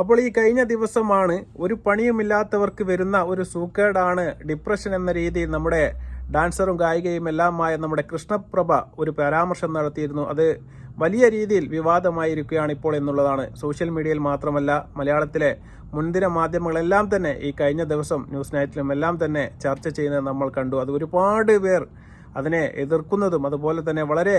അപ്പോൾ ഈ കഴിഞ്ഞ ദിവസമാണ് ഒരു പണിയുമില്ലാത്തവർക്ക് വരുന്ന ഒരു സൂക്കേടാണ് ഡിപ്രഷൻ എന്ന രീതിയിൽ നമ്മുടെ ഡാൻസറും ഗായികയും എല്ലാമായ നമ്മുടെ കൃഷ്ണപ്രഭ ഒരു പരാമർശം നടത്തിയിരുന്നു. അത് വലിയ രീതിയിൽ വിവാദമായിരിക്കുകയാണ് ഇപ്പോൾ എന്നുള്ളതാണ്. സോഷ്യൽ മീഡിയയിൽ മാത്രമല്ല മലയാളത്തിലെ മുൻതിര മാധ്യമങ്ങളെല്ലാം തന്നെ ഈ കഴിഞ്ഞ ദിവസം ന്യൂസ് നൈറ്റിലും എല്ലാം തന്നെ ചർച്ച ചെയ്യുന്നത് നമ്മൾ കണ്ടു. അത് ഒരുപാട് പേർ അതിനെ എതിർക്കുന്നതും അതുപോലെ തന്നെ വളരെ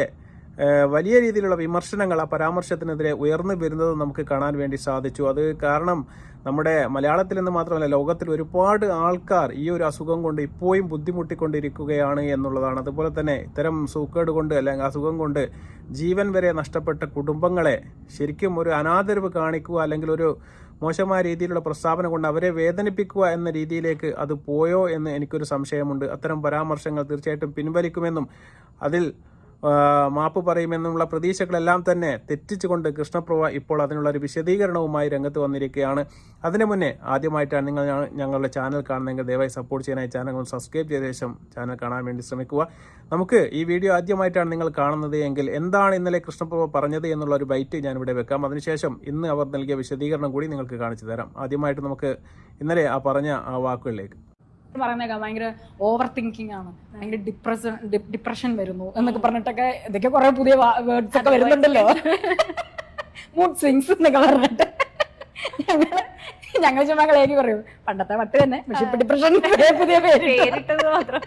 വലിയ രീതിയിലുള്ള വിമർശനങ്ങൾ ആ പരാമർശത്തിനെതിരെ ഉയർന്നു വരുന്നത് നമുക്ക് കാണാൻ വേണ്ടി സാധിച്ചു. അത് കാരണം നമ്മുടെ മലയാളത്തിൽ നിന്ന് മാത്രമല്ല ലോകത്തിൽ ഒരുപാട് ആൾക്കാർ ഈ ഒരു അസുഖം കൊണ്ട് ഇപ്പോഴും ബുദ്ധിമുട്ടിക്കൊണ്ടിരിക്കുകയാണ് എന്നുള്ളതാണ്. അതുപോലെ തന്നെ ഇത്തരം സൂക്കേട് കൊണ്ട് അല്ലെങ്കിൽ അസുഖം കൊണ്ട് ജീവൻ വരെ നഷ്ടപ്പെട്ട കുടുംബങ്ങളെ ശരിക്കും ഒരു അനാദരവ് കാണിക്കുക അല്ലെങ്കിൽ ഒരു മോശമായ രീതിയിലുള്ള പ്രസ്താവന കൊണ്ട് അവരെ വേദനിപ്പിക്കുക എന്ന രീതിയിലേക്ക് അത് പോയോ എന്ന് എനിക്കൊരു സംശയമുണ്ട്. അത്തരം പരാമർശങ്ങൾ തീർച്ചയായിട്ടും പിൻവലിക്കുമെന്നും അതിൽ മാപ്പ് പറയുമെന്നുള്ള പ്രതീക്ഷകളെല്ലാം തന്നെ തെറ്റിച്ചുകൊണ്ട് കൃഷ്ണപ്രഭ ഇപ്പോൾ അതിനുള്ള ഒരു വിശദീകരണവുമായി രംഗത്ത് വന്നിരിക്കുകയാണ്. അതിനു മുന്നേ ആദ്യമായിട്ടാണ് നിങ്ങൾ ഞങ്ങളുടെ ചാനൽ കാണുന്നതെങ്കിൽ ദയവായി സപ്പോർട്ട് ചെയ്യാനായി ചാനൽ ഒന്ന് സബ്സ്ക്രൈബ് ചെയ്ത ശേഷം ചാനൽ കാണാൻ വേണ്ടി ശ്രമിക്കുക. നമുക്ക് ഈ വീഡിയോ ആദ്യമായിട്ടാണ് നിങ്ങൾ കാണുന്നത് എങ്കിൽ എന്താണ് ഇന്നലെ കൃഷ്ണപ്രഭ പറഞ്ഞത് എന്നുള്ള ഒരു ബൈറ്റ് ഞാനിവിടെ വെക്കാം. അതിനുശേഷം ഇന്ന് അവർ നൽകിയ വിശദീകരണം കൂടി നിങ്ങൾക്ക് കാണിച്ചു തരാം. ആദ്യമായിട്ട് നമുക്ക് ഇന്നലെ ആ പറഞ്ഞ ആ വാക്കുകളിലേക്ക് പറയുന്നേക്കാം ഭയങ്കര ഓവർ തിങ്കിങ് ആണ്. ഭയങ്കര ഡിപ്രഷൻ ഡിപ്രഷൻ വരുന്നു എന്നൊക്കെ പറഞ്ഞിട്ടൊക്കെ ഇതൊക്കെ കുറെ പുതിയ വേർഡ്സ് ഒക്കെ വരുന്നുണ്ടല്ലോ. മൂഡ് സ്വിങ്സ് എന്നൊക്കെ പറഞ്ഞിട്ട്. ഞങ്ങൾ ചുമ്മാ കളിയാക്കി പറയൂ. പണ്ടത്തെ പട്ട് തന്നെ പക്ഷെ ഇപ്പൊ ഡിപ്രഷൻ പുതിയ പേര് പേരിട്ടത് മാത്രം.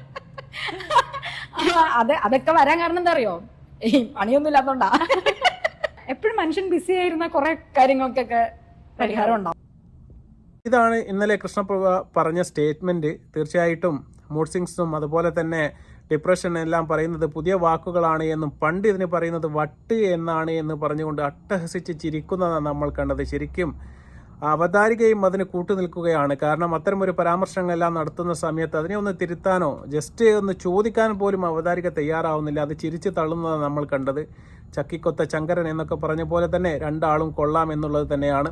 അത് അതൊക്കെ വരാൻ കാരണം എന്താ അറിയോ? ഈ പണിയൊന്നും ഇല്ലാത്തോണ്ടാ. എപ്പോഴും മനുഷ്യൻ ബിസി ആയിരുന്ന കുറെ കാര്യങ്ങൾക്കൊക്കെ പരിഹാരം ഉണ്ടാവും ഇതാണ് ഇന്നലെ കൃഷ്ണപ്രഭ പറഞ്ഞ സ്റ്റേറ്റ്മെന്റ് തീർച്ചയായിട്ടും മൂഡ് സിങ്സും അതുപോലെ തന്നെ ഡിപ്രഷൻ എല്ലാം പറയുന്നത് പുതിയ വാക്കുകളാണ് എന്നും പണ്ട് ഇതിന് പറയുന്നത് വട്ട് എന്നാണ് എന്ന് പറഞ്ഞുകൊണ്ട് അട്ടഹസിച്ച് ചിരിക്കുന്നതാണ് നമ്മൾ കണ്ടത്. ശരിക്കും അവതാരികയും അതിന് കൂട്ടുനിൽക്കുകയാണ്. കാരണം അത്തരം ഒരു പരാമർശങ്ങളെല്ലാം നടത്തുന്ന സമയത്ത് അതിനെ ഒന്ന് തിരുത്താനോ ജസ്റ്റ് ഒന്ന് ചോദിക്കാൻ പോലും അവതാരിക തയ്യാറാവുന്നില്ല. അത് ചിരിച്ചു തള്ളുന്നതാണ് നമ്മൾ കണ്ടത്. ചക്കിക്കൊത്ത ചങ്കരൻ എന്നൊക്കെ പറഞ്ഞ പോലെ തന്നെ രണ്ടാളും കൊള്ളാം എന്നുള്ളത് തന്നെയാണ്.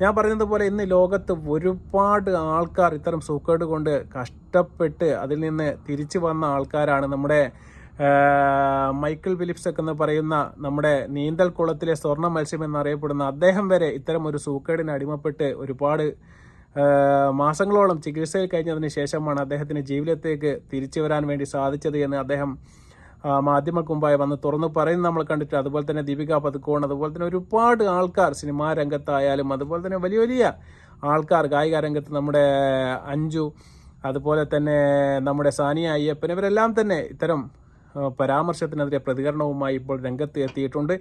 ഞാൻ പറയുന്നത് പോലെ ഇന്ന് ലോകത്ത് ഒരുപാട് ആൾക്കാർ ഇത്തരം സൂക്കേട് കൊണ്ട് കഷ്ടപ്പെട്ട് അതിൽ നിന്ന് തിരിച്ചു വന്ന ആൾക്കാരാണ് നമ്മുടെ മൈക്കിൾ ഫിലിപ്സ് ഒക്കെ എന്ന് പറയുന്ന നമ്മുടെ നീന്തൽ കുളത്തിലെ സ്വർണ മത്സ്യം എന്നറിയപ്പെടുന്ന അദ്ദേഹം വരെ ഇത്തരം ഒരു സൂക്കേടിന് അടിമപ്പെട്ട് ഒരുപാട് മാസങ്ങളോളം ചികിത്സയിൽ കഴിഞ്ഞതിന് ശേഷമാണ് അദ്ദേഹത്തിന് ജീവിതത്തേക്ക് തിരിച്ചു വരാൻ വേണ്ടി സാധിച്ചത് എന്ന് അദ്ദേഹം ആ, മാധ്യമങ്ങൾക്ക് മുമ്പായി വന്ന് തുറന്ന് പറയുന്നത് നമ്മൾ കണ്ടിട്ട് അതുപോലെ തന്നെ ദീപിക പതുക്കോൺ അതുപോലെ തന്നെ ഒരുപാട് ആൾക്കാർ സിനിമാ രംഗത്തായാലും അതുപോലെ തന്നെ വലിയ വലിയ ആൾക്കാർ കായിക രംഗത്ത് നമ്മുടെ അഞ്ജു അതുപോലെ തന്നെ നമ്മുടെ സാനിയ അയ്യപ്പൻ ഇവരെല്ലാം തന്നെ ഇത്തരം പരാമർശത്തിനെതിരെ പ്രതികരണവുമായി ഇപ്പോൾ രംഗത്ത് എത്തിയിട്ടുണ്ട്.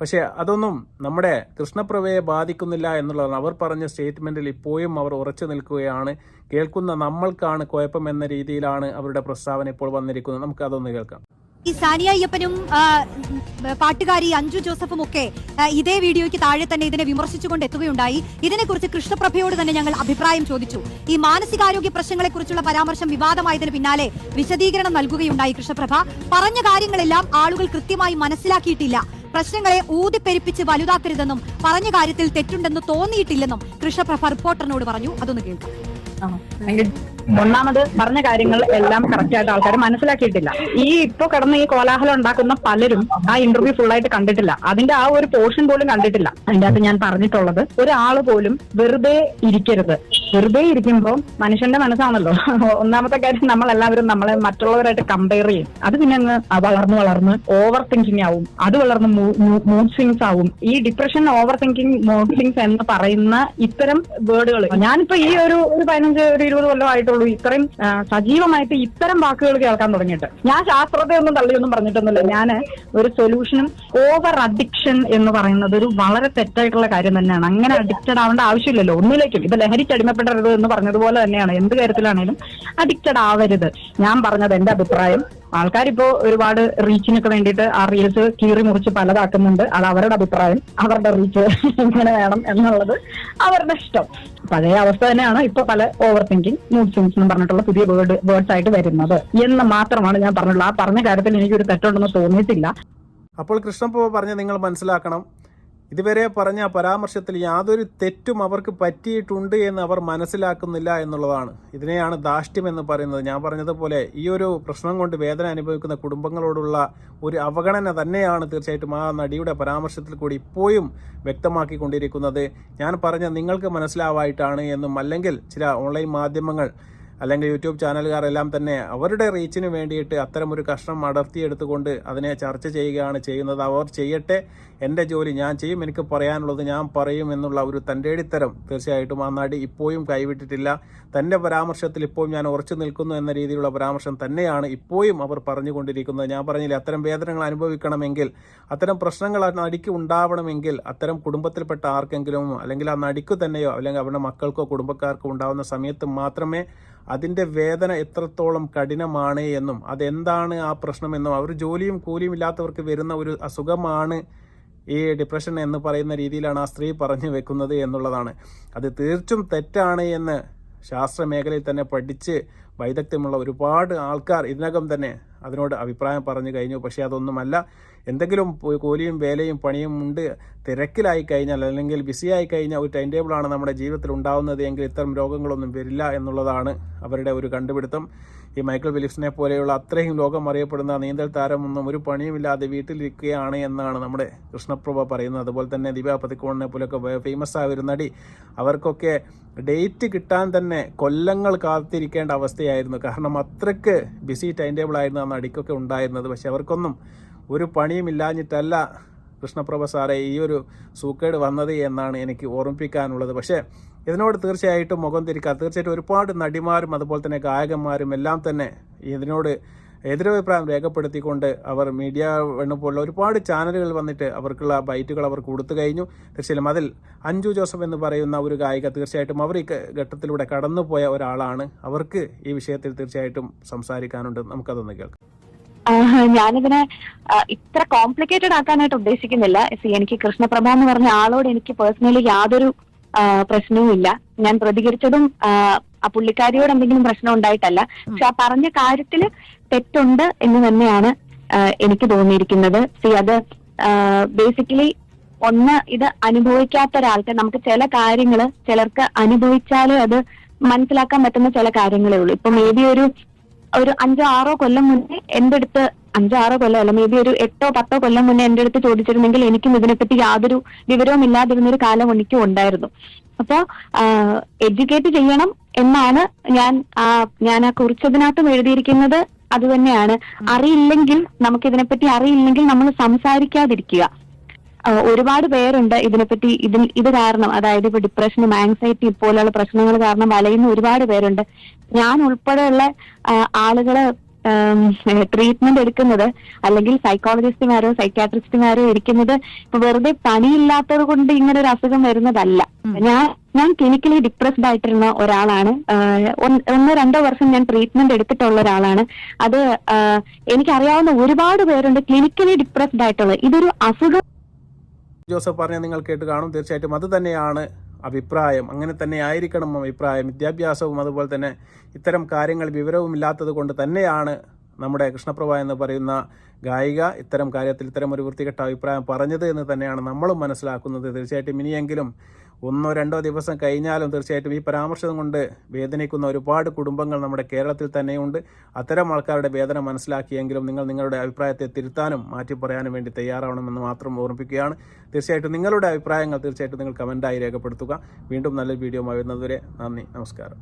പക്ഷേ അതൊന്നും നമ്മുടെ കൃഷ്ണപ്രഭയെ ബാധിക്കുന്നില്ല എന്നുള്ളതാണ്. അവർ പറഞ്ഞ സ്റ്റേറ്റ്മെന്റിൽ ഇപ്പോഴും അവർ ഉറച്ചു നിൽക്കുകയാണ്. കേൾക്കുന്ന നമ്മൾക്കാണ് കുഴപ്പം എന്ന രീതിയിലാണ് അവരുടെ പ്രസ്താവന ഇപ്പോൾ വന്നിരിക്കുന്നത്. നമുക്ക് അതൊന്ന് കേൾക്കാം. ഈ സാനിയ അയ്യപ്പനും പാട്ടുകാരി അഞ്ജു ജോസഫും ഒക്കെ ഇതേ വീഡിയോയ്ക്ക് താഴെ തന്നെ ഇതിനെ വിമർശിച്ചുകൊണ്ട് എത്തുകയുണ്ടായി. ഇതിനെക്കുറിച്ച് കൃഷ്ണപ്രഭയോട് തന്നെ ഞങ്ങൾ അഭിപ്രായം ചോദിച്ചു. ഈ മാനസികാരോഗ്യ പ്രശ്നങ്ങളെ കുറിച്ചുള്ള പരാമർശം വിവാദമായതിന് പിന്നാലെ വിശദീകരണം നൽകുകയുണ്ടായി കൃഷ്ണപ്രഭ. പറഞ്ഞ കാര്യങ്ങളെല്ലാം ആളുകൾ കൃത്യമായി മനസ്സിലാക്കിയിട്ടില്ല. പ്രശ്നങ്ങളെ ഊതിപ്പെരുപ്പിച്ച് വലുതാക്കരുതെന്നും പറഞ്ഞ കാര്യത്തിൽ തെറ്റുണ്ടെന്ന് തോന്നിയിട്ടില്ലെന്നും കൃഷ്ണപ്രഭ റിപ്പോർട്ടറിനോട് പറഞ്ഞു. അതൊന്ന് കേൾക്കാം. ഒന്നാമത് പറഞ്ഞ കാര്യങ്ങൾ എല്ലാം കറക്റ്റ് ആയിട്ട് ആൾക്കാർ മനസ്സിലാക്കിയിട്ടില്ല. ഈ ഇപ്പൊ കിടന്ന് ഈ കോലാഹലം ഉണ്ടാക്കുന്ന പലരും ആ ഇന്റർവ്യൂ ഫുള്ളായിട്ട് കണ്ടിട്ടില്ല. അതിന്റെ ആ ഒരു പോർഷൻ പോലും കണ്ടിട്ടില്ല. അതിന്റെ അകത്ത് ഞാൻ പറഞ്ഞിട്ടുള്ളത് ഒരാൾ പോലും വെറുതെ ഇരിക്കരുത്. വെറുതെ ഇരിക്കുമ്പോൾ മനുഷ്യന്റെ മനസ്സാണല്ലോ. ഒന്നാമത്തെ കാര്യം നമ്മൾ എല്ലാവരും നമ്മളെ മറ്റുള്ളവരായിട്ട് കമ്പയർ ചെയ്യും. അത് പിന്നെ അങ്ങ് വളർന്ന് വളർന്ന് ഓവർ തിങ്കിങ് ആവും. അത് വളർന്ന് മൂഡ് സ്വിങ്സ് ആവും. ഈ depression overthinking mood swings എന്ന് പറയുന്ന ഇത്തരം വേർഡുകൾ ഞാനിപ്പോ ഈ ഒരു ഒരു പതിനഞ്ച് ഒരു ഇരുപത് കൊല്ലമായിട്ടുള്ളൂ ഇത്രയും സജീവമായിട്ട് ഇത്തരം വാക്കുകൾ കേൾക്കാൻ തുടങ്ങിയിട്ട്. ഞാൻ ശാസ്ത്രത്തെ ഒന്നും തള്ളിയൊന്നും പറഞ്ഞിട്ടൊന്നുമില്ല. ഞാൻ ഒരു സൊല്യൂഷനും ഓവർ അഡിക്ഷൻ എന്ന് പറയുന്നത് ഒരു വളരെ തെറ്റായിട്ടുള്ള കാര്യം തന്നെയാണ്. അങ്ങനെ അഡിക്റ്റഡ് ആവേണ്ട ആവശ്യമില്ലല്ലോ. ഒന്നിലേക്കും. ഇപ്പൊ ലഹരിക്ക് അടിമപ്പെടരുത് എന്ന് പറഞ്ഞതുപോലെ തന്നെയാണ്. എന്ത് കാര്യത്തിലാണേലും അഡിക്റ്റഡ് ആവരുത്. ഞാൻ പറഞ്ഞത് എന്റെ അഭിപ്രായം. ആൾക്കാരിപ്പോ ഒരുപാട് റീച്ചിനൊക്കെ വേണ്ടിയിട്ട് ആ റീൽസ് കീറി മുറിച്ച് പലതാക്കുന്നുണ്ട്. അത് അവരുടെ അഭിപ്രായം. അവരുടെ റീച്ച് എങ്ങനെ വേണം എന്നുള്ളത് അവരുടെ ഇഷ്ടം. പഴയ അവസ്ഥ തന്നെയാണ് ഇപ്പൊ പല ഓവർ തിങ്കിങ് മൂഡ് സ്വിങ്സ് എന്ന് പറഞ്ഞിട്ടുള്ള പുതിയ വേർഡ് വേർഡ്സ് ആയിട്ട് വരുന്നത്. എന്ന് മാത്രമാണ് ഞാൻ പറഞ്ഞുള്ളൂ. ആ പറഞ്ഞ കാര്യത്തിൽ എനിക്കൊരു തെറ്റുണ്ടെന്ന് തോന്നിയിട്ടില്ല. അപ്പോൾ കൃഷ്ണപ്രഭ പറഞ്ഞ് നിങ്ങൾ മനസ്സിലാക്കണം. ഇതുവരെ പറഞ്ഞ പരാമർശത്തിൽ യാതൊരു തെറ്റും അവർക്ക് പറ്റിയിട്ടുണ്ട് എന്ന് അവർ മനസ്സിലാക്കുന്നില്ല എന്നുള്ളതാണ്. ഇതിനെയാണ് ദാഷ്ട്യം എന്ന് പറയുന്നത്. ഞാൻ പറഞ്ഞതുപോലെ ഈ ഒരു പ്രശ്നം കൊണ്ട് വേദന അനുഭവിക്കുന്ന കുടുംബങ്ങളോടുള്ള ഒരു അവഗണന തന്നെയാണ് തീർച്ചയായിട്ടും ആ നടിയുടെ പരാമർശത്തിൽ കൂടി ഇപ്പോഴും വ്യക്തമാക്കിക്കൊണ്ടിരിക്കുന്നത്. ഞാൻ പറഞ്ഞ നിങ്ങൾക്ക് മനസ്സിലാവായിട്ടാണ് എന്നും അല്ലെങ്കിൽ ചില ഓൺലൈൻ മാധ്യമങ്ങൾ അല്ലെങ്കിൽ യൂട്യൂബ് ചാനലുകാരെല്ലാം തന്നെ അവരുടെ റീച്ചിന് വേണ്ടിയിട്ട് അത്തരമൊരു കഷ്ണം അടർത്തിയെടുത്തുകൊണ്ട് അതിനെ ചർച്ച ചെയ്യുകയാണ് ചെയ്യുന്നത്. അവർ ചെയ്യട്ടെ എന്റെ ജോലി ഞാൻ ചെയ്യും എനിക്ക് പറയാനുള്ളത് ഞാൻ പറയും എന്നുള്ള ഒരു തന്റെടിത്തരം തീർച്ചയായിട്ടും ആ നടി ഇപ്പോഴും കൈവിട്ടിട്ടില്ല. തന്റെ പരാമർശത്തിൽ ഇപ്പോഴും ഞാൻ ഉറച്ചു നിൽക്കുന്നു എന്ന രീതിയിലുള്ള പരാമർശം തന്നെയാണ് ഇപ്പോഴും അവർ പറഞ്ഞുകൊണ്ടിരിക്കുന്നത്. ഞാൻ പറഞ്ഞില്ലേ അത്തരം വേദനകൾ അനുഭവിക്കണമെങ്കിൽ അത്തരം പ്രശ്നങ്ങൾ ആ നടിക്ക് ഉണ്ടാവണമെങ്കിൽ അത്തരം കുടുംബത്തിൽപ്പെട്ട ആർക്കെങ്കിലും അല്ലെങ്കിൽ ആ നടിക്ക് തന്നെയോ അല്ലെങ്കിൽ അവരുടെ മക്കൾക്കോ കുടുംബക്കാർക്കോ ഉണ്ടാവുന്ന സമയത്ത് മാത്രമേ അതിന്റെ വേദന എത്രത്തോളം കഠിനമാണ് എന്നും അതെന്താണ് ആ പ്രശ്നമെന്നും അവർ ജോലിയും കൂലിയും ഇല്ലാത്തവർക്ക് വരുന്ന ഒരു അസുഖമാണ് ഈ ഡിപ്രഷൻ എന്ന് പറയുന്ന രീതിയിലാണ് ആ സ്ത്രീ പറഞ്ഞു വെക്കുന്നത് എന്നുള്ളതാണ്. അത് തീർച്ചും തെറ്റാണ് എന്ന് ശാസ്ത്ര മേഖലയിൽ തന്നെ പഠിച്ച് വൈദഗ്ധ്യമുള്ള ഒരുപാട് ആൾക്കാർ ഇതിനകം തന്നെ അതിനോട് അഭിപ്രായം പറഞ്ഞു കഴിഞ്ഞു. പക്ഷേ അതൊന്നുമല്ല. എന്തെങ്കിലും കൂലിയും വേലയും പണിയും ഉണ്ട്. തിരക്കിലായി കഴിഞ്ഞാൽ അല്ലെങ്കിൽ ബിസിയായി കഴിഞ്ഞാൽ ഒരു ടൈം ടേബിളാണ് നമ്മുടെ ജീവിതത്തിൽ ഉണ്ടാവുന്നത് എങ്കിൽ ഇത്തരം രോഗങ്ങളൊന്നും വരില്ല എന്നുള്ളതാണ് അവരുടെ ഒരു കണ്ടുപിടുത്തം. ഈ മൈക്കിൾ ഫിലിപ്സിനെ പോലെയുള്ള അത്രയും ലോകം അറിയപ്പെടുന്ന നീന്തൽ താരമൊന്നും ഒരു പണിയുമില്ലാതെ വീട്ടിലിരിക്കുകയാണ് എന്നാണ് നമ്മുടെ കൃഷ്ണപ്രഭ പറയുന്നത്. അതുപോലെ തന്നെ ദിവ്യ പതിക്കോണിനെ പോലെയൊക്കെ ഫേമസ് ആയ ഒരു നടി. അവർക്കൊക്കെ ഡേറ്റ് കിട്ടാൻ തന്നെ കൊല്ലങ്ങൾ കാത്തിരിക്കേണ്ട അവസ്ഥയായിരുന്നു കാരണം അത്രയ്ക്ക് ബിസി ടൈം ടേബിൾ ആയിരുന്നു ആ നടിക്കൊക്കെ ഉണ്ടായിരുന്നത്. പക്ഷെ അവർക്കൊന്നും ഒരു പണിയും ഇല്ലാഞ്ഞിട്ടല്ല കൃഷ്ണപ്രഭ സാറേ ഈ ഒരു സൂക്കേട് വന്നത് എന്നാണ് എനിക്ക് ഓർമ്മിപ്പിക്കാനുള്ളത്. പക്ഷേ ഇതിനോട് തീർച്ചയായിട്ടും മുഖം തിരിക്കുക തീർച്ചയായിട്ടും ഒരുപാട് നടിമാരും അതുപോലെ തന്നെ ഗായകന്മാരും എല്ലാം തന്നെ ഇതിനോട് എതിരഭിപ്രായം രേഖപ്പെടുത്തിക്കൊണ്ട് അവർ മീഡിയ എണ്ണ പോലുള്ള ഒരുപാട് ചാനലുകൾ വന്നിട്ട് അവർക്കുള്ള ബൈറ്റുകൾ അവർ കൊടുത്തു കഴിഞ്ഞു. തീർച്ചയായും അതിൽ അഞ്ജു ജോസഫ് എന്ന് പറയുന്ന ഒരു ഗായിക തീർച്ചയായിട്ടും അവർ ഈ ഘട്ടത്തിലൂടെ കടന്നുപോയ ഒരാളാണ്. അവർക്ക് ഈ വിഷയത്തിൽ തീർച്ചയായിട്ടും സംസാരിക്കാനുണ്ട്. നമുക്കതൊന്ന് കേൾക്കാം. ഞാനിതിനെ ഇത്ര കോംപ്ലിക്കേറ്റഡ് ആക്കാനായിട്ട് ഉദ്ദേശിക്കുന്നില്ല. എനിക്ക് കൃഷ്ണപ്രഭ എന്ന് പറഞ്ഞ ആളോട് എനിക്ക് പേഴ്സണലി യാതൊരു ആ, പ്രശ്നവും ഇല്ല ഞാൻ പ്രതികരിച്ചതും ആ, ആ പുള്ളിക്കാരിയോട് എന്തെങ്കിലും പ്രശ്നം ഉണ്ടായിട്ടല്ല. പക്ഷെ ആ പറഞ്ഞ കാര്യത്തിൽ തെറ്റുണ്ട് എന്ന് തന്നെയാണ് എനിക്ക് തോന്നിയിരിക്കുന്നത്. സി അത് ബേസിക്കലി ഒന്ന് ഇത് അനുഭവിക്കാത്ത ഒരാൾക്ക് നമുക്ക് ചില കാര്യങ്ങൾ ചിലർക്ക് അനുഭവിച്ചാലേ അത് മനസ്സിലാക്കാൻ പറ്റുന്ന ചില കാര്യങ്ങളേ ഉള്ളൂ. ഇപ്പൊ മേ ബി ഒരു ഒരു അഞ്ചോ ആറോ കൊല്ലം മുന്നേ എന്റെ അടുത്ത് അഞ്ചോ ആറോ കൊല്ലം അല്ല മേ ബി ഒരു എട്ടോ പത്തോ കൊല്ലം മുന്നേ എന്റെ അടുത്ത് ചോദിച്ചിരുന്നെങ്കിൽ എനിക്കും ഇതിനെപ്പറ്റി യാതൊരു വിവരവും ഇല്ലാതിരുന്ന ഒരു കാലം എനിക്കും ഉണ്ടായിരുന്നു. അപ്പോ എഡ്യൂക്കേറ്റ് ചെയ്യണം എന്നാണ് ഞാൻ ആ ഞാൻ ആ കുറിച്ചതിനകത്തും എഴുതിയിരിക്കുന്നത് അത് തന്നെയാണ്. അറിയില്ലെങ്കിൽ നമുക്ക് ഇതിനെപ്പറ്റി അറിയില്ലെങ്കിൽ നമ്മൾ സംസാരിക്കാതിരിക്കുക. ഒരുപാട് പേരുണ്ട് ഇതിനെപ്പറ്റി ഇതിൽ ഇത് കാരണം അതായത് ഇപ്പൊ ഡിപ്രഷനും ആങ്സൈറ്റി പോലെയുള്ള പ്രശ്നങ്ങൾ കാരണം വലയുന്ന ഒരുപാട് പേരുണ്ട്. ഞാൻ ഉൾപ്പെടെയുള്ള ആളുകൾ ട്രീറ്റ്മെന്റ് എടുക്കുന്നത് അല്ലെങ്കിൽ സൈക്കോളജിസ്റ്റുമാരോ സൈക്കാട്രിസ്റ്റുമാരോ ഇരിക്കുന്നത് ഇപ്പൊ വെറുതെ പണിയില്ലാത്തത് കൊണ്ട് ഇങ്ങനെ ഒരു അസുഖം വരുന്നതല്ല. ഞാൻ ഞാൻ ക്ലിനിക്കലി ഡിപ്രസ്ഡ് ആയിട്ടിരുന്ന ഒരാളാണ്. ഒന്ന് രണ്ടോ വർഷം ഞാൻ ട്രീറ്റ്മെന്റ് എടുത്തിട്ടുള്ള ഒരാളാണ്. അത് എനിക്കറിയാവുന്ന ഒരുപാട് പേരുണ്ട് ക്ലിനിക്കലി ഡിപ്രസ്ഡ് ആയിട്ടുള്ളത് ഇതൊരു അസുഖം ജോസഫ് പറഞ്ഞ നിങ്ങൾ കേട്ട് കാണും. തീർച്ചയായിട്ടും അത് തന്നെയാണ് അഭിപ്രായം. അങ്ങനെ തന്നെ ആയിരിക്കണം അഭിപ്രായം. വിദ്യാഭ്യാസവും അതുപോലെ തന്നെ ഇത്തരം കാര്യങ്ങൾ വിവരവും ഇല്ലാത്തത് കൊണ്ട് തന്നെയാണ് നമ്മുടെ കൃഷ്ണപ്രഭ എന്ന് പറയുന്ന ഗായിക ഇത്തരം കാര്യത്തിൽ ഇത്തരം ഒരു വൃത്തികെട്ട അഭിപ്രായം പറഞ്ഞത് എന്ന് തന്നെയാണ് നമ്മളും മനസ്സിലാക്കുന്നത്. തീർച്ചയായിട്ടും ഇനിയെങ്കിലും ഒന്നോ രണ്ടോ ദിവസം കഴിഞ്ഞാലും തീർച്ചയായിട്ടും ഈ പരാമർശം കൊണ്ട് വേദനിക്കുന്ന ഒരുപാട് കുടുംബങ്ങൾ നമ്മുടെ കേരളത്തിൽ തന്നെയുണ്ട്. അത്തരം ആൾക്കാരുടെ വേദന മനസ്സിലാക്കിയെങ്കിലും നിങ്ങൾ നിങ്ങളുടെ അഭിപ്രായത്തെ തിരുത്താനും മാറ്റി പറയാനും വേണ്ടി തയ്യാറാവണമെന്ന് മാത്രം ഓർമ്മിപ്പിക്കുകയാണ്. തീർച്ചയായിട്ടും നിങ്ങളുടെ അഭിപ്രായങ്ങൾ തീർച്ചയായിട്ടും നിങ്ങൾ കമന്റായി രേഖപ്പെടുത്തുക. വീണ്ടും നല്ലൊരു വീഡിയോ വരുന്നതുവരെ നന്ദി നമസ്കാരം.